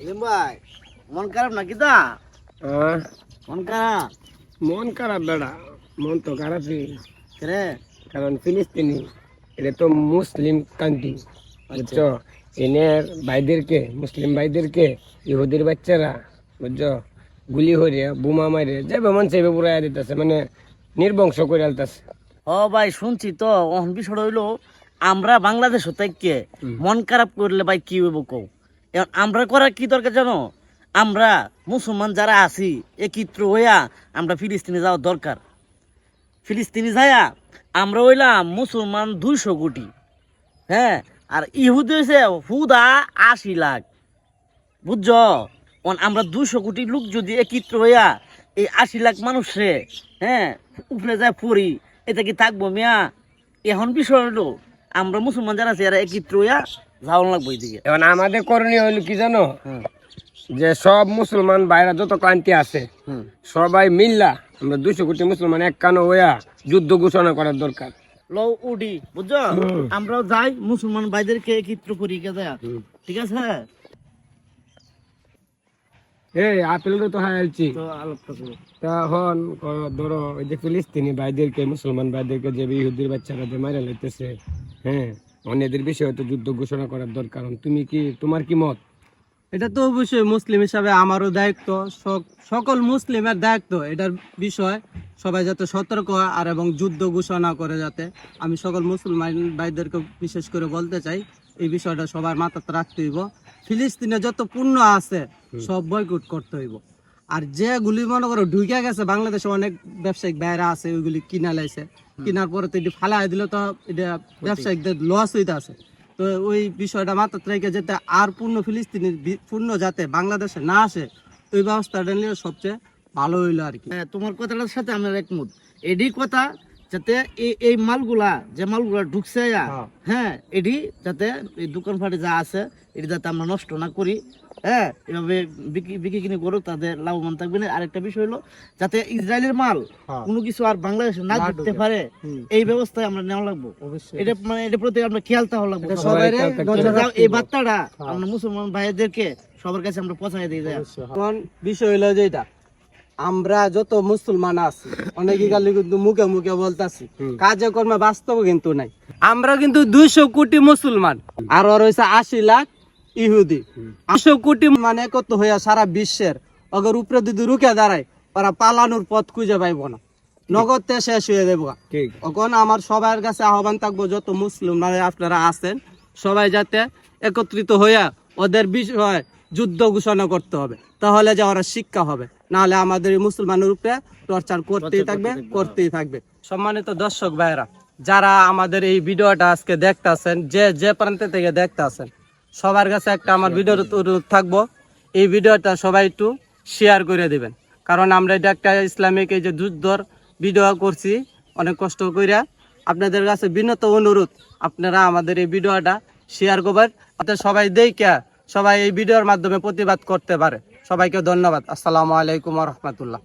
ভাই মন খারাপ নাকি দা আহ, মন খারাপ? মন খারাপ বেড়া মন তো খারাপই। রে কারণ ফিলিস্তিনি এটা তো মুসলিম কান্ট্রি বুঝছ? এনের ভাইদেরকে মুসলিম ভাইদেরকে ইহুদির বাচ্চারা বুঝছ? গুলি হরিয়া বোমা মারে যাবে মন চাইবে পুরা দিতেছে মানে নির্বংশ করে আলতাছে। ও ভাই শুনছি তো অহন বিষয় হইল আমরা বাংলাদেশ থেকে মন খারাপ করলে ভাই কি হইব কও? এখন আমরা করার কি দরকার জানো? আমরা মুসলমান যারা আছি, একত্র হইয়া আমরা ফিলিস্তিনে যাওয়া দরকার। ফিলিস্তিনি যাইয়া আমরা হইলাম মুসলমান দুইশো কোটি। হ্যাঁ আর ইহুদি হয়েছে হুদা আশি লাখ। বুঝছ? আমরা দুশো কোটি লোক যদি একত্র হইয়া এই আশি লাখ মানুষে হ্যাঁ উপরে যায় পড়ি, এটা কি থাকব মিয়া? এখন বিষয় হলো আমরা মুসলমান যারা আছে এরা একত্র হইয়া যাওয়ান লাগবো এইদিকে। এখন আমাদের করণীয় হইল কি জানো? যে সব মুসলমান ভাইরা যত ক্লান্তি আছে সবাই মিল্লা আমরা দুশো কোটি মুসলমান এক কানো হইয়া যুদ্ধ ঘোষণা করার দরকার। লো উডি বুঝছ? আমরাও যাই মুসলমান ভাইদেরকে একত্র করি যায় ঠিক আছে? এই আপেলটা তো তো ক- ধরো ওই যে ফিলিস্তিনি ভাইদেরকে মুসলমান ভাইদেরকে যে ইহুদির বাচ্চারা যে মারা লাইতেছে হ্যাঁ অন্যদের বিষয়ে তো যুদ্ধ ঘোষণা করার দরকার তুমি কি তোমার কি মত? এটা তো অবশ্যই মুসলিম হিসাবে আমারও দায়িত্ব। সকল মুসলিমের দায়িত্ব এটার বিষয়। সবাই যাতে সতর্ক হয় আর এবং যুদ্ধ ঘোষণা করে যাতে। আমি সকল মুসলমান ভাইদেরকে বিশেষ করে বলতে চাই এই বিষয়টা সবার মাথাতে রাখতে হইব। ফিলিস্তিনে যত পূর্ণ আছে সব বয়কট করতে হইব। আর যেগুলি মনে করো ঢুকে গেছে বাংলাদেশে অনেক ব্যবসায়িক বাইরে আছে ওইগুলি কিনা লাইছে। কিনার পরে তো এটি ফালাই দিলে তো এটা ব্যবসায়িকদের লস হইতে আছে। তো ওই বিষয়টা মাথা রেখে যেতে আর পূর্ণ ফিলিস্তিনি পূর্ণ যাতে বাংলাদেশে না আসে ওই ব্যবস্থাটা নিলে সবচেয়ে ভালো হইল আর কি। হ্যাঁ, তোমার কথাটার সাথে আমরা একমত। এডি কথা যাতে এই এই মালগুলা যে মালগুলা ঢুকছে হ্যাঁ। হ্যাঁ এডি যাতে এই দোকান ফাটে যা আছে এটি যাতে আমরা নষ্ট না করি হ্যাঁ? এভাবে বিক্রি বিক্রি কিনে করুক তাদের লাভবান থাকবে না। আরেকটা বিষয় হলো যাতে ইসরায়েলের মাল হ্যাঁ। কোনো কিছু আর বাংলাদেশে না ঢুকতে পারে এই ব্যবস্থায় আমরা নেওয়া লাগবো। এটা মানে এটা প্রতি আমরা খেয়াল তাহলে লাগবো। সবাই। এই বার্তাটা হ্যাঁ। আমরা মুসলমান ভাইদেরকে সবার কাছে আমরা পৌঁছাই দিই যায় এখন বিষয় হলো যেটা আমরা যত মুসলমান আছি অনেকে গালি কিন্তু মুখে মুখে বলতাছি কাজে কর্মে বাস্তব কিন্তু নাই। আমরা কিন্তু দুইশো কোটি মুসলমান। আর ওর হয়েছে আশি লাখ ইহুদি। আশো কোটি মানে কত হইয়া সারা বিশ্বের অগর উপরে যদি রুখে দাঁড়ায় ওরা পালানোর পথ খুঁজে পাইব না। নগদতে শেষ হয়ে দেবো এখন আমার সবার কাছে আহ্বান থাকব যত মুসলিম আপনারা আছেন সবাই যাতে একত্রিত হইয়া ওদের বিষয়ে যুদ্ধ ঘোষণা করতে হবে। তাহলে যে ওরা শিক্ষা হবে। নাহলে আমাদের এই মুসলমানের উপরে টর্চার করতেই থাকবে করতেই থাকবে। সম্মানিত দর্শক ভাইরা যারা আমাদের এই ভিডিওটা আজকে দেখতাছেন যে যে প্রান্তে থেকে দেখতাছেন সবার কাছে একটা আমার ভিডিওর অনুরোধ থাকব। এই ভিডিওটা সবাই একটু শেয়ার করে দিবেন। কারণ আমরা এটা একটা ইসলামিক এই যে যুদ্ধর ভিডিও করছি অনেক কষ্ট কইরা। আপনাদের কাছে বিনত অনুরোধ আপনারা আমাদের এই ভিডিওটা শেয়ার করবেন আপনার সবাই দেখা সবাই এই ভিডিওর মাধ্যমে প্রতিবাদ করতে পারে। সবাইকে ধন্যবাদ। আসসালামু আলাইকুম রহমতুল্লাহ।